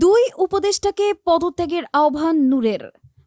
দুই উপদেষ্টাকে পদত্যাগের আহ্বান নূরের।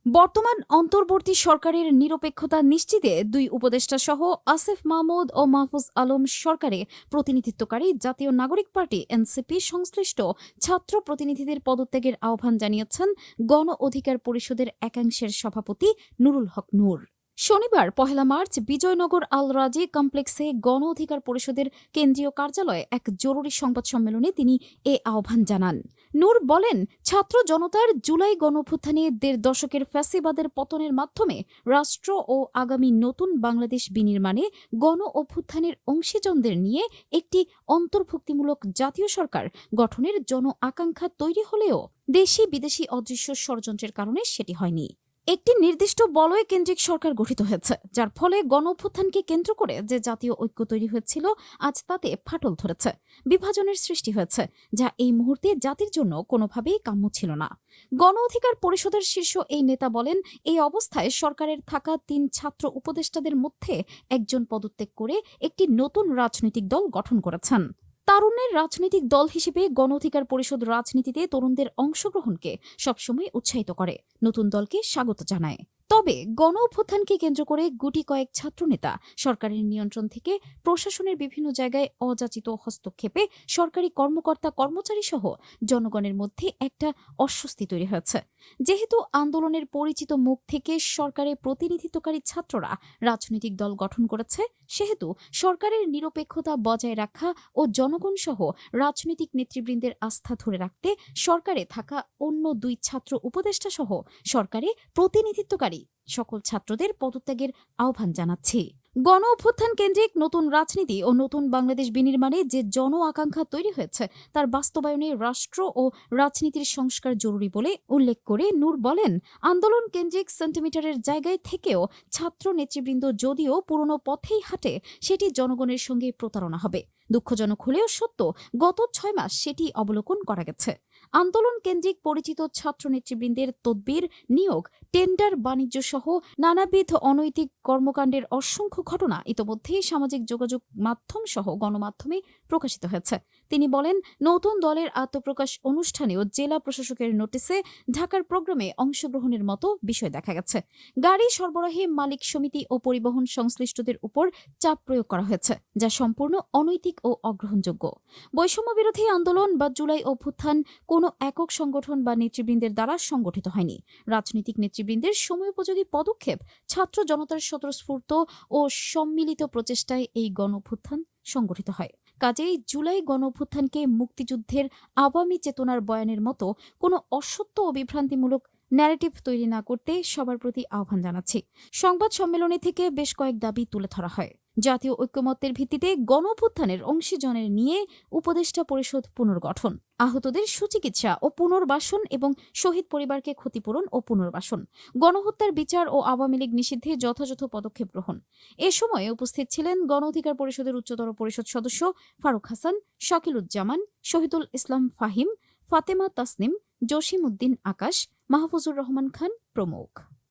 বর্তমান অন্তর্বর্তী সরকারের নিরপেক্ষতা নিশ্চিতে দুই উপদেষ্টা সহ আসিফ মাহমুদ ও মাহফুজ আলম সরকারে প্রতিনিধিত্বকারী জাতীয় নাগরিক পার্টি এনসিপি সংশ্লিষ্ট ছাত্র প্রতিনিধিদের পদত্যাগের আহ্বান জানিয়েছেন গণ অধিকার পরিষদের একাংশের সভাপতি নুরুল হক নূর। শনিবার, পহেলা মার্চ, বিজয়নগর আল রাজি কমপ্লেক্সে গণ অধিকার পরিষদের কেন্দ্রীয় কার্যালয়ে এক জরুরি সংবাদ সম্মেলনে তিনি এ আহ্বান জানান। নূর বলেন, ছাত্র জনতার জুলাই গণঅভ্যুত্থানে দেড় দশকের ফ্যাসিবাদের পতনের মাধ্যমে রাষ্ট্র ও আগামী নতুন বাংলাদেশ বিনির্মাণে গণ অভ্যুত্থানের অংশীজনদের নিয়ে একটি অন্তর্ভুক্তিমূলক জাতীয় সরকার গঠনের জন আকাঙ্ক্ষা তৈরি হলেও দেশি বিদেশি অদৃশ্য ষড়যন্ত্রের কারণে সেটি হয়নি। একটি নির্দিষ্ট বলয় কেন্দ্রিক সরকার গঠিত হয়েছে, যার ফলে গণ অভ্যুত্থানকে কেন্দ্র করে যে জাতীয় ঐক্য তৈরি হয়েছিল, আজ তাতে ফাটল ধরেছে, বিভাজনের সৃষ্টি হয়েছে, যা এই মুহূর্তে জাতির জন্য কোনোভাবেই কাম্য ছিল না। গণ অধিকার পরিষদের শীর্ষ এই নেতা বলেন, এই অবস্থায় সরকারের থাকা তিন ছাত্র উপদেষ্টাদের মধ্যে একজন পদত্যাগ করে একটি নতুন রাজনৈতিক দল গঠন করেছেন। তারুণ্যের রাজনৈতিক দল হিসেবে গণ অধিকার পরিষদ রাজনীতিতে তরুণদের অংশগ্রহণকে সবসময় উৎসাহিত করে। নতুন দলকে স্বাগত জানায়। তবে গণ অভ্যুত্থানকে কেন্দ্র করে গুটি কয়েক ছাত্রনেতা সরকারের নিয়ন্ত্রণ থেকে প্রশাসনের বিভিন্ন জায়গায় অযাচিত হস্তক্ষেপে সরকারি কর্মকর্তা কর্মচারী সহ জনগণের মধ্যে একটা অস্বস্তি তৈরি হয়েছে। যেহেতু আন্দোলনের পরিচিত মুখ থেকে সরকারে প্রতিনিধিত্বকারী ছাত্ররা রাজনৈতিক দল গঠন করেছে, সেহেতু সরকারের নিরপেক্ষতা বজায় রাখা ও জনগণ সহ রাজনৈতিক নেতৃবৃন্দের আস্থা ধরে রাখতে সরকারে থাকা অন্য দুই ছাত্র উপদেষ্টা সহ সরকারে প্রতিনিধিত্বকারী সকল ছাত্রদের পদত্যাগের আহ্বান জানাচ্ছি। গণ অভ্যুত্থান কেন্দ্রিক নতুন রাজনীতি ও নতুন বাংলাদেশ বিনির্মাণে যে জন আকাঙ্ক্ষা তৈরি হয়েছে, তার বাস্তবায়নে রাষ্ট্র ও রাজনীতির সংস্কার জরুরি বলে উল্লেখ করে নূর বলেন, আন্দোলন কেন্দ্রিক সেন্টিমিটারের জায়গায় থেকেও ছাত্র নেতৃবৃন্দ যদিও পুরনো পথেই হাঁটে, সেটি জনগণের সঙ্গে প্রতারণা হবে। দুঃখজনক হলেও সত্য, গত ছয় মাস সেটি অবলোকন করা গেছে। আন্দোলন কেন্দ্রিক পরিচিত ছাত্র নেতৃবৃন্দের তদবির নিয়োগ, টেন্ডার, বাণিজ্য সহ নানাবিধ অনৈতিক কর্মকাণ্ডের অসংখ্য ঘটনা ইতোমধ্যেই সামাজিক যোগাযোগ মাধ্যম সহ গণমাধ্যমে প্রকাশিত হয়েছে। তিনি বলেন, নতুন দলের আত্মপ্রকাশ অনুষ্ঠানেও জেলা প্রশাসকের নোটিসে ঢাকার প্রোগ্রামে অংশগ্রহণের মতো বিষয় দেখা গেছে। গাড়ি সরবরাহে মালিক সমিতি ও পরিবহন সংশ্লিষ্টদের উপর চাপ প্রয়োগ করা হয়েছে, যা সম্পূর্ণ অনৈতিক ও অগ্রহণযোগ্য। বৈষম্য বিরোধী আন্দোলন বা জুলাই অভ্যুত্থান কোনো একক সংগঠন বা নেতৃবৃন্দের দ্বারা সংগঠিত হয়নি। রাজনৈতিক নেতৃবৃন্দের সময়োপযোগী পদক্ষেপ, ছাত্র জনতার স্বতঃস্ফূর্ত ও সম্মিলিত প্রচেষ্টায় এই গণ অভ্যুত্থান সংগঠিত হয়। কাজেই জুলাই গণ অভ্যুত্থানকে মুক্তিযুদ্ধের আওয়ামী চেতনার বয়ানের মতো কোনো অসত্য ও বিভ্রান্তিমূলক ন্যারেটিভ তৈরি না করতে সবার প্রতি আহ্বান জানাচ্ছি। সংবাদ সম্মেলনে থেকে বেশ কয়েক দাবি তুলে ধরা হয়। জাতীয় ঐক্যমত্যের ভিত্তিতে গণ অভ্যুত্থানের অংশীজনের নিয়ে উপদেষ্টা পরিষদ পুনর্গঠন। আহতদের সুচিকিৎসা ও পুনর্বাসন এবং শহীদ পরিবারকে ক্ষতিপূরণ ও পুনর্বাসন। গণহত্যার বিচার ও আওয়ামী লীগ নিষিদ্ধে যথাযথ পদক্ষেপ গ্রহণ। এ সময় উপস্থিত ছিলেন গণ অধিকার পরিষদের উচ্চতর পরিষদ সদস্য ফারুক হাসান, শাকিলুজ্জামান, শহীদুল ইসলাম ফাহিম, ফাতেমা তাসনিম জসিম উদ্দিন আকাশ, মাহফুজুর রহমান খান প্রমুখ।